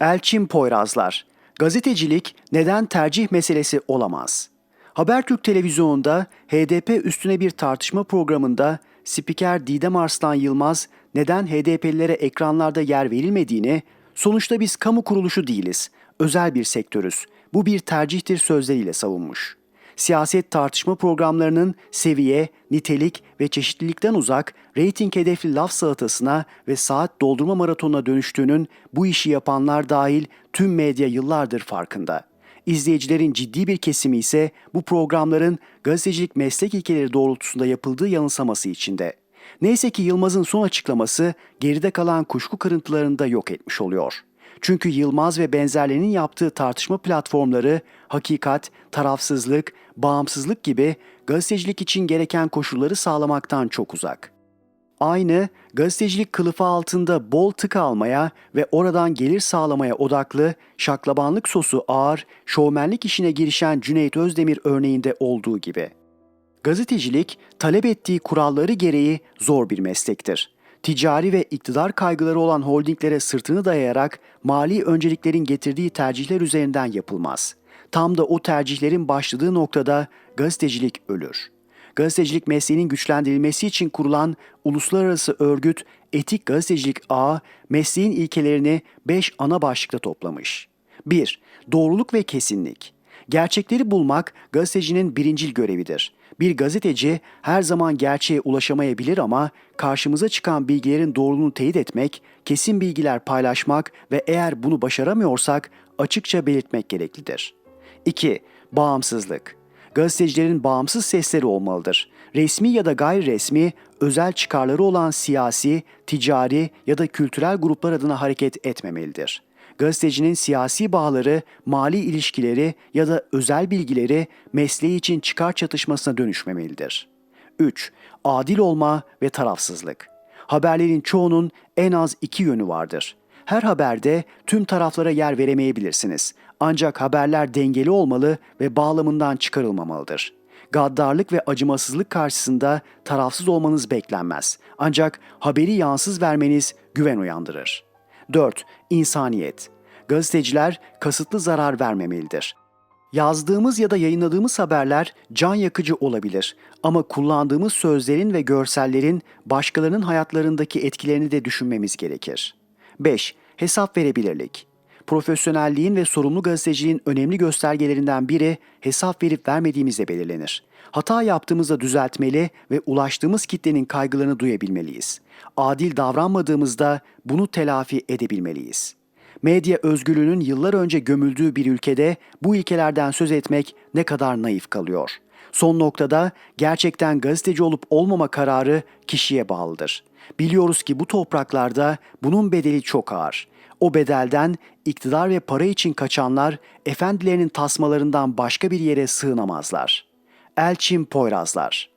Elçin Poyrazlar Gazetecilik neden tercih meselesi olamaz? Habertürk televizyonunda HDP üstüne bir tartışma programında spiker Didem Arslan Yılmaz neden HDP'lilere ekranlarda yer verilmediğini, sonuçta biz kamu kuruluşu değiliz, özel bir sektörüz, bu bir tercihtir sözleriyle savunmuş siyaset tartışma programlarının seviye, nitelik ve çeşitlilikten uzak, reyting hedefli laf salatasına ve saat doldurma maratonuna dönüştüğünün bu işi yapanlar dahil tüm medya yıllardır farkında. İzleyicilerin ciddi bir kesimi ise bu programların gazetecilik meslek ilkeleri doğrultusunda yapıldığı yanılsaması içinde. Neyse ki Yılmaz'ın son açıklaması geride kalan kuşku kırıntılarını da yok etmiş oluyor. Çünkü Yılmaz ve benzerlerinin yaptığı tartışma platformları hakikat, tarafsızlık, bağımsızlık gibi gazetecilik için gereken koşulları sağlamaktan çok uzak. Aynı gazetecilik kılıfı altında bol tık almaya ve oradan gelir sağlamaya odaklı şaklabanlık sosu ağır, şovmenlik işine girişen Cüneyt Özdemir örneğinde olduğu gibi. Gazetecilik talep ettiği kuralları gereği zor bir meslektir. Ticari ve iktidar kaygıları olan holdinglere sırtını dayayarak mali önceliklerin getirdiği tercihler üzerinden yapılmaz. Tam da o tercihlerin başladığı noktada gazetecilik ölür. Gazetecilik mesleğinin güçlendirilmesi için kurulan uluslararası örgüt Etik Gazetecilik Ağı mesleğin ilkelerini 5 ana başlıkta toplamış. 1. Doğruluk ve kesinlik. Gerçekleri bulmak gazetecinin birincil görevidir. Bir gazeteci her zaman gerçeğe ulaşamayabilir ama karşımıza çıkan bilgilerin doğruluğunu teyit etmek, kesin bilgiler paylaşmak ve eğer bunu başaramıyorsak açıkça belirtmek gereklidir. 2. Bağımsızlık. Gazetecilerin bağımsız sesleri olmalıdır. Resmi ya da gayri resmi, özel çıkarları olan siyasi, ticari ya da kültürel gruplar adına hareket etmemelidir gazetecinin siyasi bağları, mali ilişkileri ya da özel bilgileri mesleği için çıkar çatışmasına dönüşmemelidir. 3. Adil olma ve tarafsızlık. Haberlerin çoğunun en az iki yönü vardır. Her haberde tüm taraflara yer veremeyebilirsiniz. Ancak haberler dengeli olmalı ve bağlamından çıkarılmamalıdır. Gaddarlık ve acımasızlık karşısında tarafsız olmanız beklenmez. Ancak haberi yansız vermeniz güven uyandırır. 4. İnsaniyet. Gazeteciler kasıtlı zarar vermemelidir. Yazdığımız ya da yayınladığımız haberler can yakıcı olabilir ama kullandığımız sözlerin ve görsellerin başkalarının hayatlarındaki etkilerini de düşünmemiz gerekir. 5. Hesap verebilirlik. Profesyonelliğin ve sorumlu gazeteciliğin önemli göstergelerinden biri hesap verip vermediğimizle belirlenir. Hata yaptığımızda düzeltmeli ve ulaştığımız kitlenin kaygılarını duyabilmeliyiz. Adil davranmadığımızda bunu telafi edebilmeliyiz. Medya özgürlüğünün yıllar önce gömüldüğü bir ülkede bu ilkelerden söz etmek ne kadar naif kalıyor. Son noktada gerçekten gazeteci olup olmama kararı kişiye bağlıdır. Biliyoruz ki bu topraklarda bunun bedeli çok ağır. O bedelden iktidar ve para için kaçanlar efendilerinin tasmalarından başka bir yere sığınamazlar. Elçin Poyrazlar